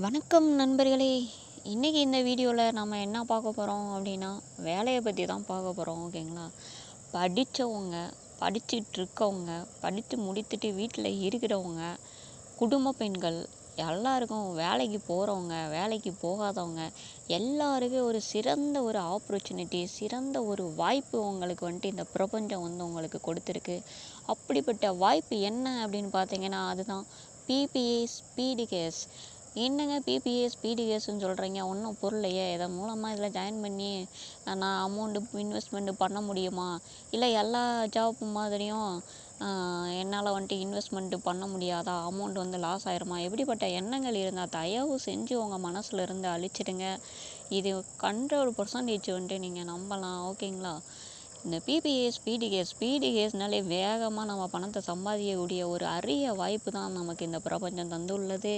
வணக்கம் நண்பர்களே. இன்றைக்கி இந்த வீடியோவில் நம்ம என்ன பார்க்க போகிறோம் அப்படின்னா வேலையை பற்றி தான் பார்க்க போகிறோம் ஓகேங்களா படித்தவங்க படிச்சுட்டு இருக்கவங்க படித்து முடித்துட்டு வீட்டில் இருக்கிறவங்க குடும்ப பெண்கள் எல்லாருக்கும் வேலைக்கு போகிறவங்க வேலைக்கு போகாதவங்க எல்லாருக்கும் ஒரு சிறந்த ஒரு ஆப்பர்ச்சுனிட்டி சிறந்த ஒரு வாய்ப்பு உங்களுக்கு வந்துட்டு இந்த பிரபஞ்சம் வந்து உங்களுக்கு கொடுத்துருக்கு. அப்படிப்பட்ட வாய்ப்பு என்ன அப்படின்னு பார்த்தீங்கன்னா அதுதான் பிபிஏ ஸ்பீடிகேஸ் என்னங்க பிபிஎஸ் பிடிஎஸ்ன்னு சொல்கிறீங்க ஒன்றும் புரியலையே இதன் மூலமாக இதில் ஜாயின் பண்ணி நான் அமௌண்ட்டு இன்வெஸ்ட்மெண்ட்டு பண்ண முடியுமா? இல்லை எல்லா ஜாப் மாதிரியும் என்னால் வந்துட்டு இன்வெஸ்ட்மெண்ட்டு பண்ண முடியாதா? அமௌண்ட் வந்து லாஸ் ஆயிருமா? எப்படிப்பட்ட எண்ணங்கள் இருந்தால் தயவு செஞ்சு உங்கள் மனசில் இருந்து அழிச்சிடுங்க. இது ஹண்ட்ரட் பர்சன்டேஜ் வந்துட்டு நீங்கள் நம்பலாம். ஓகேங்களா இந்த பிபிஎஸ் பிடிஎஸ் கேஸ் கேஸ்னாலே வேகமாக நம்ம பணத்தை சம்பாதிக்கக்கூடிய ஒரு அரிய வாய்ப்பு தான் நமக்கு இந்த பிரபஞ்சம் தந்துள்ளது.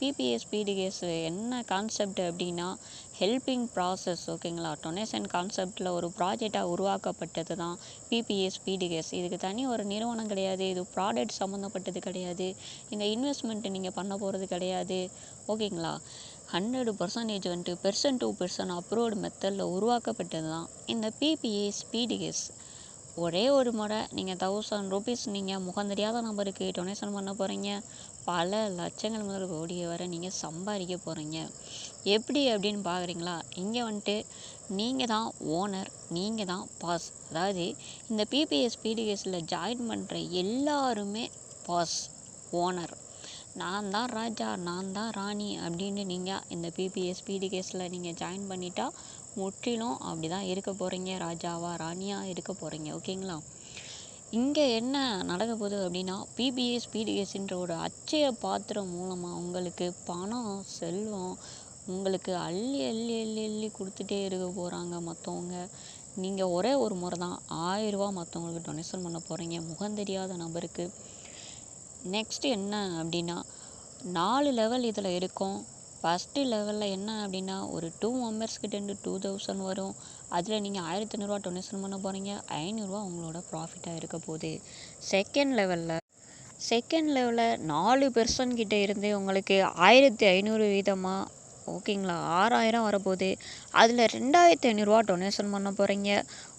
பிபிஎஸ் பிடிஎஸ் கேஸ் என்ன கான்செப்ட் அப்படின்னா ஹெல்பிங் ப்ராசஸ் ஓகேங்களா டொனேஷன் கான்செப்டில் ஒரு ப்ராஜெக்டாக உருவாக்கப்பட்டது தான் பிபிஏ ஸ்பீடு கேஸ் இதுக்கு தனி ஒரு நிறுவனம் கிடையாது இது ப்ராடக்ட் சம்மந்தப்பட்டது கிடையாது இந்த இன்வெஸ்ட்மெண்ட் நீங்கள் பண்ண போகிறது கிடையாது ஓகேங்களா? ஹண்ட்ரடு பர்சன்டேஜ் வந்துட்டு பெர்சன் டூ பெர்சன்ட் அப்ரூவ்டு மெத்தடில் உருவாக்கப்பட்டது தான் இந்த பிபிஏ ஸ்பீடு கேஸ் ஒரே ஒரு முறை. நீங்கள் தௌசண்ட் ருபீஸ் நீங்கள் முகம் தெரியாத நபருக்கு டொனேஷன் பண்ண போகிறீங்க பல லட்சங்கள் முதல் கோடி வரை நீங்கள் சம்பாதிக்க போகிறீங்க எப்படி அப்படின்னு பார்க்குறீங்களா இங்கே வந்துட்டு நீங்கள் தான் ஓனர் நீங்கள் தான் பாஸ் அதாவது இந்த பிபிஎஸ் பிடிஎஸில் கேஸில் ஜாயின் பண்ணுற எல்லாருமே பாஸ் ஓனர் நான் தான் ராஜா நான் தான் ராணி அப்படின்னு நீங்கள் இந்த பிபிஎஸ் ஸ்பீடு கேஸில் நீங்கள் ஜாயின் பண்ணிட்டா முற்றிலும் அப்படி தான் இருக்க போகிறீங்க ராஜாவா ராணியாக இருக்க போகிறீங்க ஓகேங்களா இங்கே என்ன நடக்க போகுது அப்படின்னா பிபிஎஸ் பிடிஎஸ்ன்ற ஒரு அச்சய பாத்திரம் மூலமாக உங்களுக்கு பணம் செல்வம் உங்களுக்கு அள்ளி அள்ளி அள்ளி அள்ளி கொடுத்துட்டே இருக்க போகிறாங்க மற்றவங்க நீங்கள் ஒரே ஒரு முறை தான் ஆயிரரூபா மற்றவங்களுக்கு டொனேஷன் பண்ண போகிறீங்க முகம் தெரியாத நபருக்கு. நெக்ஸ்ட் என்ன அப்படின்னா நாலு லெவல் இதில் இருக்கும். ஃபஸ்ட்டு லெவலில் என்ன அப்படின்னா ஒரு டூ மெம்பர்ஸ்கிட்டேருந்து டூ தௌசண்ட் வரும். அதில் நீங்கள் ஆயிரத்தி ஐநூறுரூவா டொனேஷன் பண்ண போகிறீங்க ஐநூறுரூவா உங்களோட ப்ராஃபிட்டாக இருக்க போகுது. செகண்ட் லெவலில் செகண்ட் லெவலில் நாலு பெர்சன் கிட்டே இருந்து உங்களுக்கு ஆயிரத்தி ஐநூறு வீதமாக ஓகேங்களா? ஆறாயிரம் வரப்போகுது. அதில் ரெண்டாயிரத்தி ஐநூறுரூவா டொனேஷன் பண்ண போகிறீங்க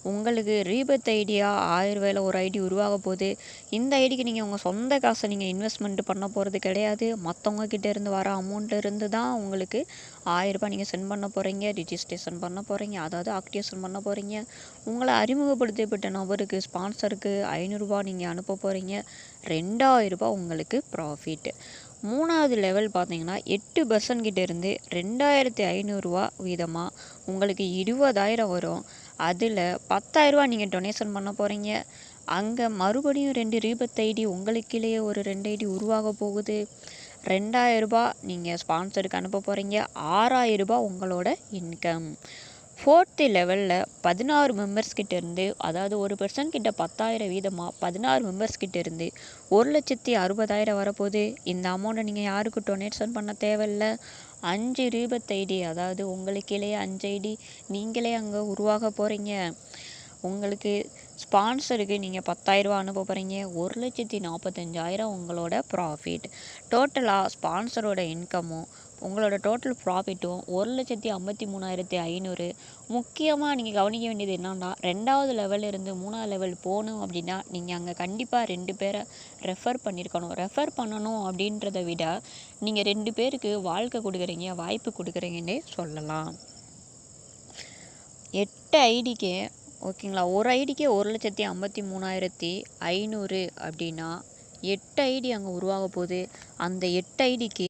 உங்களுக்கு ரீபத் ஐடியா ஆயிரம் ரூபாயில் ஒரு ஐடி உருவாக போகுது. இந்த ஐடிக்கு நீங்கள் உங்கள் சொந்த காசை நீங்கள் இன்வெஸ்ட்மெண்ட் பண்ண போகிறது கிடையாது. மற்றவங்க கிட்டேருந்து வர அமௌண்ட்டில் இருந்து தான் உங்களுக்கு ஆயிரரூபா நீங்கள் சென்ட் பண்ண போகிறீங்க ரிஜிஸ்ட்ரேஷன் பண்ண போகிறீங்க அதாவது ஆக்டிவேஷன் பண்ண போகிறீங்க உங்களை அறிமுகப்படுத்தப்பட்ட நபருக்கு ஸ்பான்சருக்கு ஐநூறுரூபா நீங்கள் அனுப்ப போகிறீங்க ரெண்டாயிரரூபா உங்களுக்கு ப்ராஃபிட் மூணாவது லெவல் பார்த்தீங்கன்னா எட்டு பர்சன்ட் இருந்து ரெண்டாயிரத்தி ஐநூறுரூவா வீதமாக உங்களுக்கு இருபதாயிரம் வரும். அதில் பத்தாயிரரூவா நீங்கள் டொனேஷன் பண்ண போகிறீங்க அங்கே மறுபடியும் ரெண்டு ரீபத் ஐடி உங்களுக்கிலேயே ஒரு ரெண்டு ஐடி உருவாக போகுது. ரெண்டாயிரரூபா நீங்கள் ஸ்பான்சருக்கு அனுப்ப போகிறீங்க ஆறாயிரரூபா உங்களோட இன்கம் ஃபோர்த்து லெவலில் பதினாறு மெம்பர்ஸ் கிட்ட இருந்து அதாவது ஒரு பர்சன் கிட்ட பத்தாயிரம் வீதமாக பதினாறு மெம்பர்ஸ் கிட்ட இருந்து ஒரு லட்சத்தி அறுபதாயிரம் வரப்போகுது. இந்த அமௌண்ட்டை நீங்கள் யாருக்கு டொனேஷன் பண்ண தேவையில்ல? அஞ்சு ரீபத் ஐடி அதாவது உங்களுக்கிலேயே அஞ்சு ஐடி? நீங்களே அங்கே உருவாக போகிறீங்க உங்களுக்கு ஸ்பான்சருக்கு நீங்கள் பத்தாயிரரூவா அனுப்ப போகிறீங்க ஒரு லட்சத்தி நாற்பத்தஞ்சாயிரம் உங்களோட ப்ராஃபிட் டோட்டலாக ஸ்பான்சரோட இன்கமும் உங்களோட டோட்டல் ப்ராஃபிட்டும் ஒரு லட்சத்தி ஐம்பத்தி மூணாயிரத்தி ஐநூறு. முக்கியமாக நீங்கள் கவனிக்க வேண்டியது என்னன்னா ரெண்டாவது லெவலிருந்து மூணாவது லெவல் போகணும் அப்படின்னா நீங்கள் அங்கே கண்டிப்பாக ரெண்டு பேரை ரெஃபர் பண்ணியிருக்கணும் ரெஃபர் பண்ணணும் அப்படின்றத விட நீங்கள் ரெண்டு பேருக்கு வாழ்க்கை கொடுக்குறீங்க வாய்ப்பு கொடுக்குறீங்கன்னே சொல்லலாம். எட்டு ஐடிக்கு ஓகேங்களா? ஒரு ஐடிக்கே ஒரு லட்சத்தி ஐம்பத்தி மூணாயிரத்தி ஐநூறு அப்படின்னா எட்டு ஐடி அங்கே உருவாக போகுது. அந்த எட்டு ஐடிக்கு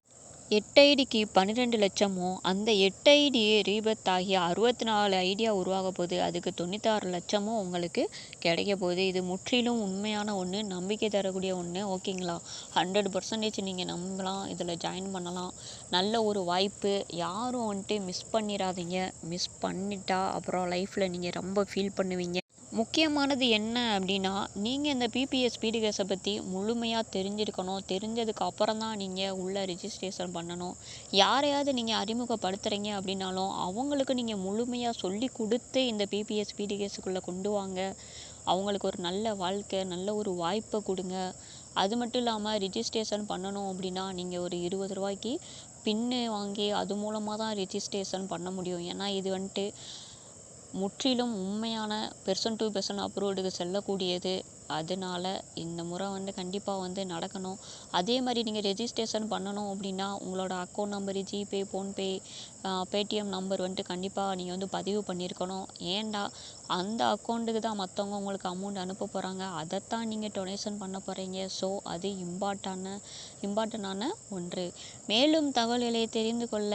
எட்டு ஐடிக்கு பன்னிரெண்டு லட்சமும் அந்த எட்டு ஐடியே ரீபத் ஆகி அறுபத்தி நாலு ஐடியா உருவாக போகுது. அதுக்கு தொண்ணூத்தாறு லட்சமும் உங்களுக்கு கிடைக்க போகுது. இது முற்றிலும் உண்மையான ஒன்று நம்பிக்கை தரக்கூடிய ஒன்று ஓகேங்களா? ஹண்ட்ரட் பர்சன்டேஜ் நீங்கள் நம்பலாம் இதில் ஜாயின் பண்ணலாம். நல்ல ஒரு வாய்ப்பு. யாரும் வந்துட்டு மிஸ் பண்ணிடாதீங்க. மிஸ் பண்ணிட்டா அப்புறம் லைஃப்பில் நீங்கள் ரொம்ப ஃபீல் பண்ணுவீங்க. முக்கியமானது என்ன அப்படின்னா நீங்கள் இந்த பிபிஎஸ் பிடிஎஸை பற்றி முழுமையாக தெரிஞ்சிருக்கணும். தெரிஞ்சதுக்கு அப்புறம் தான் நீங்கள் உள்ளே ரிஜிஸ்ட்ரேஷன் பண்ணணும். யாரையாவது நீங்கள் அறிமுகப்படுத்துகிறீங்க அப்படின்னாலும் அவங்களுக்கு நீங்கள் முழுமையாக சொல்லி கொடுத்து இந்த பிபிஎஸ் ஸ்பீடு கொண்டு வாங்க. அவங்களுக்கு ஒரு நல்ல வாழ்க்கை நல்ல ஒரு வாய்ப்பை கொடுங்க. அது மட்டும் இல்லாமல் ரிஜிஸ்ட்ரேஷன் பண்ணணும் அப்படின்னா நீங்கள் ஒரு இருபது ரூபாய்க்கு பின்னு வாங்கி அது மூலமாக தான் ரிஜிஸ்ட்ரேஷன் பண்ண முடியும். ஏன்னா இது வந்துட்டு முற்றிலும் உண்மையான பெர்சன் டு பெர்சன் அப்ரூவ்டுக்கு செல்லக்கூடியது. அதனால இந்த முறை வந்து கண்டிப்பாக வந்து நடக்கணும். அதே மாதிரி நீங்கள் ரெஜிஸ்ட்ரேஷன் பண்ணணும் அப்படின்னா உங்களோட account number GPay PhonePe Paytm number வந்துட்டு கண்டிப்பாக நீங்கள் வந்து பதிவு பண்ணியிருக்கணும் ஏன்டா அந்த அக்கௌண்ட்டுக்கு தான் மற்றவங்க உங்களுக்கு அமௌண்ட் அனுப்ப போகிறாங்க அதைத்தான் நீங்கள் டொனேஷன் பண்ண போகிறீங்க ஸோ அது இம்பார்ட்டான இம்பார்ட்டண்டான ஒன்று. மேலும் தகவல்களை தெரிந்து கொள்ள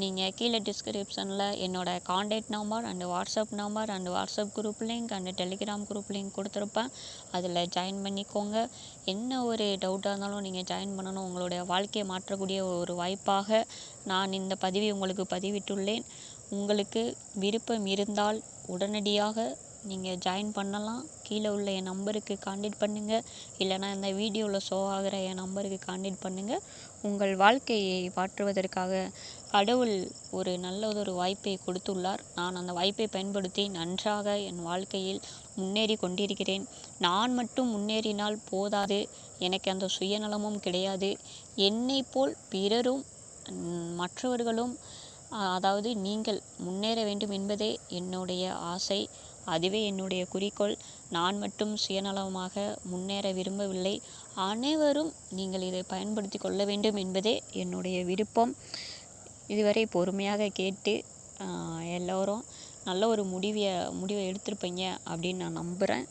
நீங்கள் கீழே டிஸ்கிரிப்ஷனில் என்னோடய contact number and WhatsApp number and WhatsApp group link and Telegram group link கொடுத்துருப்பேன். அதில் ஜாயின் பண்ணிக்கோங்க. என்ன ஒரு டவுட்டாக இருந்தாலும் நீங்கள் ஜாயின் பண்ணணும். உங்களுடைய வாழ்க்கையை மாற்றக்கூடிய ஒரு வாய்ப்பாக நான் இந்த பதிவை உங்களுக்கு பதிவிட்டுள்ளேன். உங்களுக்கு விருப்பம் இருந்தால் உடனடியாக நீங்கள் ஜாயின் பண்ணலாம். கீழே உள்ள என் நம்பருக்கு காண்டாக்ட் பண்ணுங்கள் இல்லைனா இந்த வீடியோவில் ஷோ ஆகிற என் நம்பருக்கு காண்டாக்ட் பண்ணுங்கள் உங்கள் வாழ்க்கையை மாற்றுவதற்காக கடவுள் ஒரு நல்லதொரு வாய்ப்பை கொடுத்துள்ளார். நான் அந்த வாய்ப்பை பயன்படுத்தி நன்றாக என் வாழ்க்கையில் முன்னேறி கொண்டிருக்கிறேன். நான் மட்டும் முன்னேறினால் போதாது. எனக்கு அந்த சுயநலமும் கிடையாது. என்னை போல் பிறரும் மற்றவர்களும் அதாவது நீங்கள் முன்னேற வேண்டும் என்பதே என்னுடைய ஆசை. அதுவே என்னுடைய குறிக்கோள். நான் மட்டும் சுயநலமாக முன்னேற விரும்பவில்லை. அனைவரும் நீங்கள் இதை பயன்படுத்தி கொள்ள வேண்டும் என்பதே என்னுடைய விருப்பம். இதுவரை பொறுமையாக கேட்டு எல்லோரும் நல்ல ஒரு முடிவை முடிவை எடுத்திருப்பீங்க அப்படின்னு நான் நம்புகிறேன்